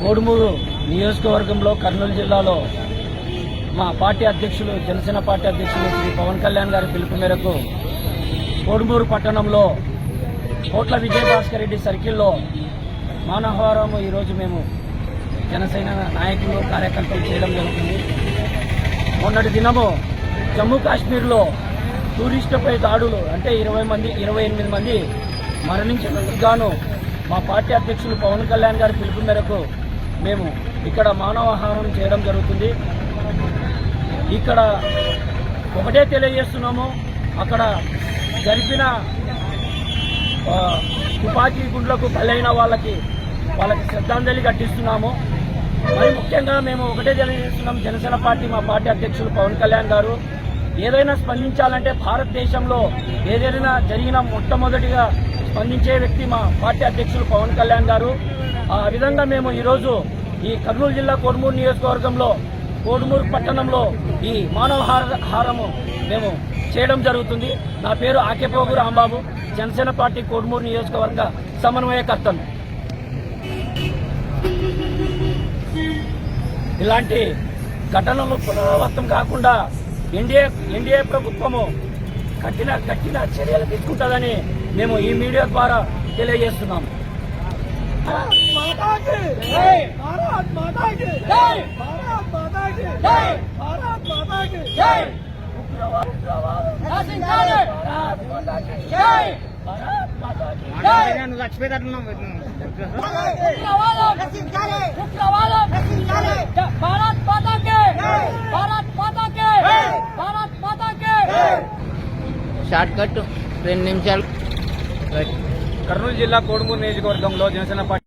కోడుమూరు నియోజకవర్గంలో కర్నూలు జిల్లాలో మా పార్టీ అధ్యక్షులు జనసేన పార్టీ అధ్యక్షులు శ్రీ పవన్ కళ్యాణ్ గారి పిలుపు మేరకు కోడుమూరు పట్టణంలో కోట్ల విజయభాస్కర్ రెడ్డి సర్కిల్లో మానవహారం ఈరోజు మేము జనసేన నాయకులు కార్యకర్తలు చేయడం జరుగుతుంది. మొన్నటి దినము జమ్మూ కాశ్మీర్లో టూరిస్టుపై దాడులు అంటే ఇరవై మంది ఇరవై ఎనిమిది మంది మరణించినందుకు గాను మా పార్టీ అధ్యక్షులు పవన్ కళ్యాణ్ గారి పిలుపు మేరకు మేము ఇక్కడ మానవహారం చేయడం జరుగుతుంది. ఇక్కడ ఒకటే తెలియజేస్తున్నాము. అక్కడ జరిపిన తుపాకీ గుండ్లకు బలైన వాళ్ళకి వాళ్ళకి శ్రద్ధాంజలి ఘటిస్తున్నాము. మరి ముఖ్యంగా మేము ఒకటే తెలియజేస్తున్నాం. జనసేన పార్టీ మా పార్టీ అధ్యక్షులు పవన్ కళ్యాణ్ గారు. ఏదైనా స్పందించాలంటే భారతదేశంలో ఏదైనా జరిగిన మొట్టమొదటిగా స్పందించే వ్యక్తి మా పార్టీ అధ్యక్షులు పవన్ కళ్యాణ్ గారు. ఆ విధంగా మేము ఈరోజు ఈ కర్నూలు జిల్లా కోడుమూరు నియోజకవర్గంలో కోడుమూరు పట్టణంలో ఈ మానవ హారము మేము చేయడం జరుగుతుంది. నా పేరు ఆకెపోగు రాంబాబు. జనసేన పార్టీ కోడుమూరు నియోజకవర్గ సమన్వయకర్తను ఇలాంటి ఘటనలు పునరావృతం కాకుండా ఎన్డీఏ ఎన్డీఏ ప్రభుత్వము కఠిన కఠిన చర్యలు తీసుకుంటుందని మేము ఈ మీడియా ద్వారా తెలియజేస్తున్నాము माता షార్ట్ కట్ రెండు నిమిషాలు. కర్నూలు జిల్లా కోడుమూరు నియోజకవర్గంలో జనసేన పార్టీ